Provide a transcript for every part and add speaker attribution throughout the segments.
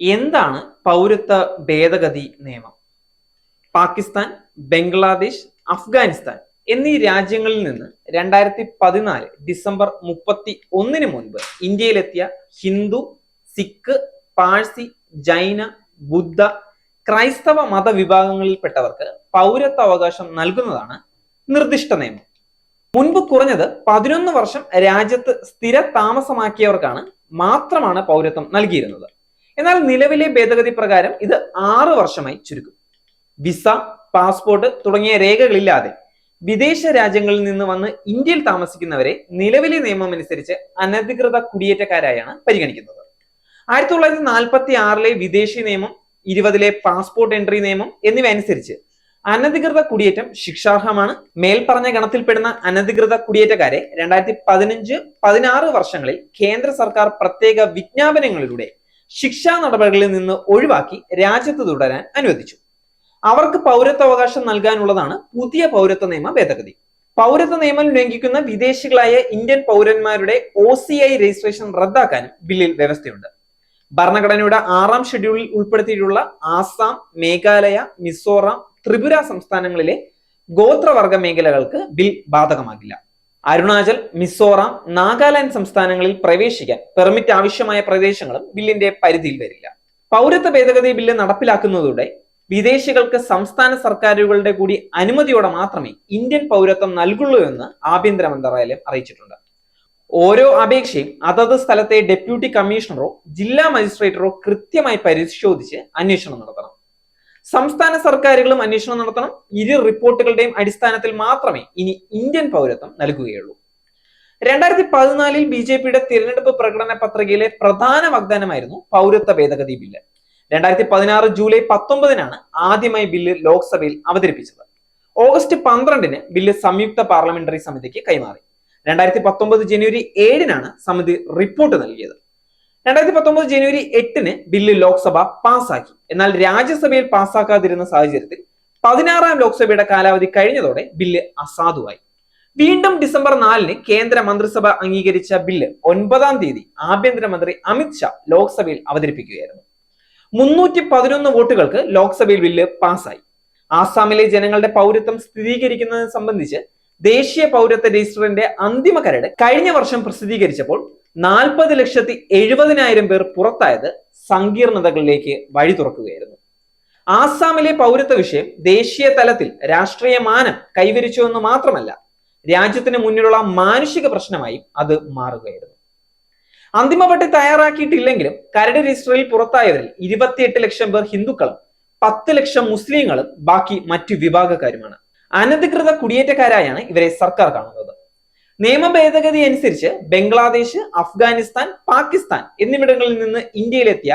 Speaker 1: എന്താണ് പൗരത്വ ഭേദഗതി നിയമം? പാകിസ്ഥാൻ ബംഗ്ലാദേശ് അഫ്ഗാനിസ്ഥാൻ എന്നീ രാജ്യങ്ങളിൽ നിന്ന് രണ്ടായിരത്തി പതിനാല് ഡിസംബർ മുപ്പത്തി ഒന്നിന് മുൻപ് ഇന്ത്യയിലെത്തിയ ഹിന്ദു സിഖ് പാഴ്സി ജൈന ബുദ്ധ ക്രൈസ്തവ മതവിഭാഗങ്ങളിൽപ്പെട്ടവർക്ക് പൗരത്വ അവകാശം നൽകുന്നതാണ് നിർദ്ദിഷ്ട നിയമം. മുൻപ് കുറഞ്ഞത് പതിനൊന്ന് വർഷം രാജ്യത്ത് സ്ഥിര താമസമാക്കിയവർക്കാണ് മാത്രമാണ് പൗരത്വം നൽകിയിരുന്നത്. എന്നാൽ നിലവിലെ ഭേദഗതി പ്രകാരം ഇത് ആറ് വർഷമായി ചുരുക്കും. വിസ പാസ്പോർട്ട് തുടങ്ങിയ രേഖകളില്ലാതെ വിദേശ രാജ്യങ്ങളിൽ നിന്ന് വന്ന് ഇന്ത്യയിൽ താമസിക്കുന്നവരെ നിലവിലെ നിയമം അനുസരിച്ച് അനധികൃത കുടിയേറ്റക്കാരായാണ് പരിഗണിക്കുന്നത്. ആയിരത്തി തൊള്ളായിരത്തി നാൽപ്പത്തി ആറിലെ വിദേശി നിയമം ഇരുപതിലെ പാസ്പോർട്ട് എൻട്രി നിയമം എന്നിവ അനുസരിച്ച് അനധികൃത കുടിയേറ്റം ശിക്ഷാർഹമാണ്. മേൽപ്പറഞ്ഞ ഗണത്തിൽപ്പെടുന്ന അനധികൃത കുടിയേറ്റക്കാരെ രണ്ടായിരത്തി പതിനഞ്ച് പതിനാറ് വർഷങ്ങളിൽ കേന്ദ്ര സർക്കാർ പ്രത്യേക വിജ്ഞാപനങ്ങളിലൂടെ ശിക്ഷാ നടപടികളിൽ നിന്ന് ഒഴിവാക്കി രാജ്യത്ത് തുടരാൻ അനുവദിച്ചു. അവർക്ക് പൗരത്വാവകാശം നൽകാനുള്ളതാണ് പുതിയ പൗരത്വ നിയമ ഭേദഗതി. പൗരത്വ നിയമം ലംഘിക്കുന്ന വിദേശികളായ ഇന്ത്യൻ പൗരന്മാരുടെ ഒ സി ഐ രജിസ്ട്രേഷൻ റദ്ദാക്കാനും ബില്ലിൽ വ്യവസ്ഥയുണ്ട്. ഭരണഘടനയുടെ ആറാം ഷെഡ്യൂളിൽ ഉൾപ്പെടുത്തിയിട്ടുള്ള ആസാം മേഘാലയ മിസോറാം ത്രിപുര സംസ്ഥാനങ്ങളിലെ ഗോത്രവർഗ മേഖലകൾക്ക് ബിൽ ബാധകമാകില്ല. അരുണാചൽ മിസോറാം നാഗാലാൻഡ് സംസ്ഥാനങ്ങളിൽ പ്രവേശിക്കാൻ പെർമിറ്റ് ആവശ്യമായ പ്രദേശങ്ങളും ബില്ലിന്റെ പരിധിയിൽ വരില്ല. പൗരത്വ ഭേദഗതി ബില്ല് നടപ്പിലാക്കുന്നതോടെ വിദേശികൾക്ക് സംസ്ഥാന സർക്കാരുകളുടെ കൂടി അനുമതിയോടെ മാത്രമേ ഇന്ത്യൻ പൗരത്വം നൽകുള്ളൂ എന്ന് ആഭ്യന്തര മന്ത്രാലയം അറിയിച്ചിട്ടുണ്ട്. ഓരോ അപേക്ഷയും അതത് സ്ഥലത്തെ ഡെപ്യൂട്ടി കമ്മീഷണറോ ജില്ലാ മജിസ്ട്രേറ്ററോ കൃത്യമായി പരിശോധിച്ച് അന്വേഷണം നടത്തണം. സംസ്ഥാന സർക്കാരുകളും അന്വേഷണം നടത്തണം. ഇരു റിപ്പോർട്ടുകളുടെയും അടിസ്ഥാനത്തിൽ മാത്രമേ ഇനി ഇന്ത്യൻ പൗരത്വം നൽകുകയുള്ളൂ. രണ്ടായിരത്തി പതിനാലിൽ ബി ജെ പിയുടെ തിരഞ്ഞെടുപ്പ് പ്രകടന പത്രികയിലെ പ്രധാന വാഗ്ദാനമായിരുന്നു പൗരത്വ ഭേദഗതി ബില്ല്. രണ്ടായിരത്തി പതിനാറ് ജൂലൈ പത്തൊമ്പതിനാണ് ആദ്യമായി ബില്ല് ലോക്സഭയിൽ അവതരിപ്പിച്ചത്. ഓഗസ്റ്റ് പന്ത്രണ്ടിന് ബില്ല് സംയുക്ത പാർലമെന്ററി സമിതിക്ക് കൈമാറി. രണ്ടായിരത്തി പത്തൊമ്പത് ജനുവരി ഏഴിനാണ് സമിതി റിപ്പോർട്ട് നൽകിയത്. രണ്ടായിരത്തി പത്തൊമ്പത് ജനുവരി എട്ടിന് ബില്ല് ലോക്സഭ പാസാക്കി എന്നാൽ രാജ്യസഭയിൽ പാസ്സാക്കാതിരുന്ന സാഹചര്യത്തിൽ പതിനാറാം ലോക്സഭയുടെ കാലാവധി കഴിഞ്ഞതോടെ ബില്ല് അസാധുവായി. വീണ്ടും ഡിസംബർ നാലിന് കേന്ദ്ര മന്ത്രിസഭ അംഗീകരിച്ച ബില്ല് ഒൻപതാം തീയതി ആഭ്യന്തരമന്ത്രി അമിത് ഷാ ലോക്സഭയിൽ അവതരിപ്പിക്കുകയായിരുന്നു. മുന്നൂറ്റി പതിനൊന്ന് വോട്ടുകൾക്ക് ലോക്സഭയിൽ ബില്ല് പാസായി ആസാമിലെ ജനങ്ങളുടെ പൗരത്വം സ്ഥിരീകരിക്കുന്നതിനെ സംബന്ധിച്ച് ദേശീയ പൗരത്വ രജിസ്റ്ററിന്റെ അന്തിമ കരട് കഴിഞ്ഞ വർഷം പ്രസിദ്ധീകരിച്ചപ്പോൾ നാൽപ്പത് ലക്ഷത്തി എഴുപതിനായിരം പേർ പുറത്തായത് സങ്കീർണതകളിലേക്ക് വഴി തുറക്കുകയായിരുന്നു. ആസാമിലെ പൗരത്വ വിഷയം ദേശീയ തലത്തിൽ രാഷ്ട്രീയ മാനം കൈവരിച്ചു എന്ന് മാത്രമല്ല രാജ്യത്തിന് മുന്നിലുള്ള മാനുഷിക പ്രശ്നമായി അത് മാറുകയായിരുന്നു. അന്തിമപട്ടി തയ്യാറാക്കിയിട്ടില്ലെങ്കിലും കരട് രജിസ്റ്ററിൽ പുറത്തായവരിൽ ഇരുപത്തിയെട്ട് ലക്ഷം പേർ ഹിന്ദുക്കളും പത്ത് ലക്ഷം മുസ്ലിങ്ങളും ബാക്കി മറ്റു വിഭാഗക്കാരുമാണ്. അനധികൃത കുടിയേറ്റക്കാരായാണ് ഇവരെ സർക്കാർ കാണുന്നത്. നിയമ ഭേദഗതി അനുസരിച്ച് ബംഗ്ലാദേശ് അഫ്ഗാനിസ്ഥാൻ പാകിസ്ഥാൻ എന്നിവിടങ്ങളിൽ നിന്ന് ഇന്ത്യയിലെത്തിയ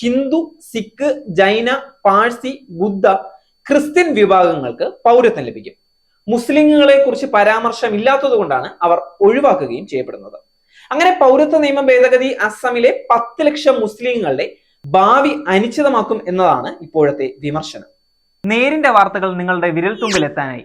Speaker 1: ഹിന്ദു സിഖ് ജൈന പാഴ്സി ബുദ്ധ ക്രിസ്ത്യൻ വിഭാഗങ്ങൾക്ക് പൗരത്വം ലഭിക്കും. മുസ്ലിങ്ങളെ കുറിച്ച് പരാമർശമില്ലാത്തത് കൊണ്ടാണ് അവർ ഒഴിവാക്കുകയും ചെയ്യപ്പെടുന്നത്. അങ്ങനെ പൗരത്വ നിയമ ഭേദഗതി അസമിലെ പത്ത് ലക്ഷം മുസ്ലിങ്ങളുടെ ഭാവി അനിശ്ചിതമാക്കും എന്നതാണ് ഇപ്പോഴത്തെ വിമർശനം. നേരിന്റെ വാർത്തകൾ നിങ്ങളുടെ വിരൽത്തുമ്പിൽ എത്താനായി